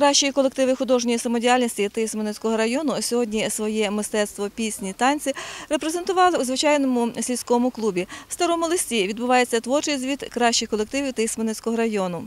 Кращі колективи художньої самодіяльності Тисменецького району сьогодні своє мистецтво пісні, танці репрезентували у звичайному сільському клубі. В старому листі відбувається творчий звіт кращих колективів Тисменецького району.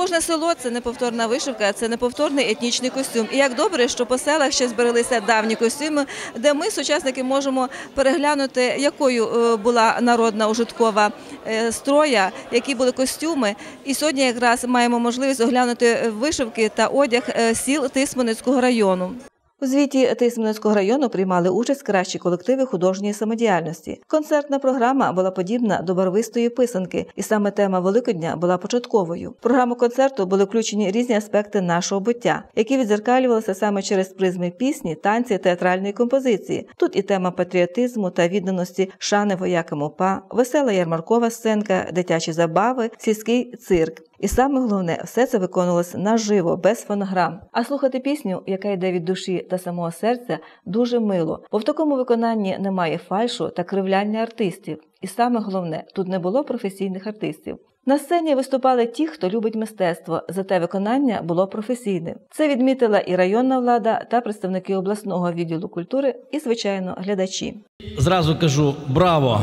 Кожне село це неповторна вишивка, це неповторний етнічний костюм. І як добре, що по селах ще збереглися давні костюми, де ми, сучасники, можемо переглянути, якою е, була народна ужиткова е, строя, які були костюми. І сьогодні якраз маємо можливість оглянути вишивки та одяг е, сіл Тисманицького району. У звіті Тисменецького району приймали участь кращі колективи художньої самодіяльності. Концертна програма була подібна до барвистої писанки, і саме тема Великодня була початковою. В програму концерту були включені різні аспекти нашого буття, які відзеркалювалися саме через призми пісні, танці, театральної композиції. Тут і тема патріотизму та відданості шани воякам ОПА, весела ярмаркова сценка, дитячі забави, сільський цирк. І саме головне, все це виконувалося наживо, без фонограм. А слухати пісню, яка йде від душі та самого серця, дуже мило, бо в такому виконанні немає фальшу та кривляння артистів. І саме головне, тут не було професійних артистів. На сцені виступали ті, хто любить мистецтво, зате виконання було професійним. Це відмітила і районна влада та представники обласного відділу культури, і, звичайно, глядачі. Зразу кажу браво!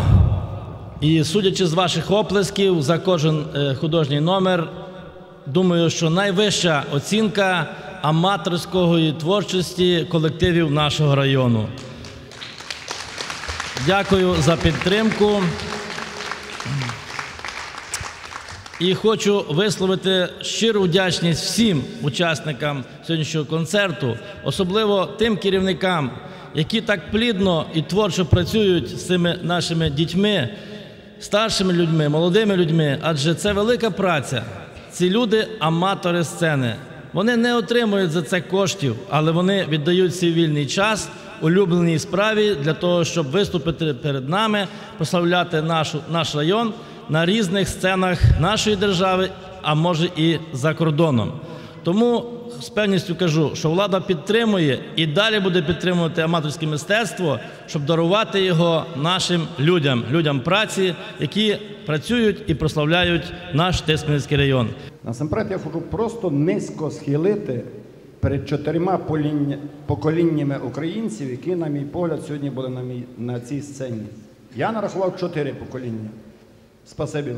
І судячи з ваших оплесків за кожен е, художній номер, думаю, що найвища оцінка аматорської творчості колективів нашого району. Дякую за підтримку. І хочу висловити щиру вдячність всім учасникам сьогоднішнього концерту, особливо тим керівникам, які так плідно і творчо працюють з цими нашими дітьми, старшими людьми, молодими людьми, адже це велика праця. Ці люди аматори сцени. Вони не отримують за це коштів, але вони віддають свій вільний час улюбленій справі для того, щоб виступити перед нами, прославляти нашу, наш район на різних сценах нашої держави, а може і за кордоном. Тому з певністю кажу, що влада підтримує і далі буде підтримувати аматорське мистецтво, щоб дарувати його нашим людям, людям праці, які працюють і прославляють наш Тисменський район. Насамперед я хочу просто низько схилити перед чотирма поколіннями українців, які, на мій погляд, сьогодні були на, мій, на цій сцені. Я нарахував чотири покоління. Спасибі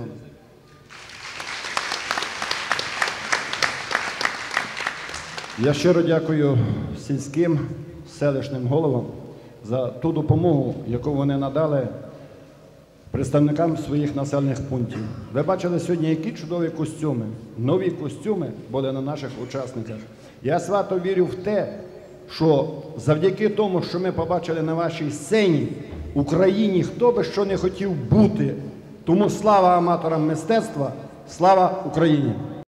Я щиро дякую сільським селищним головам за ту допомогу, яку вони надали представникам своїх населених пунктів. Ви бачили сьогодні, які чудові костюми, нові костюми були на наших учасниках. Я свято вірю в те, що завдяки тому, що ми побачили на вашій сцені, Україні хто би що не хотів бути. Тому слава аматорам мистецтва, слава Україні!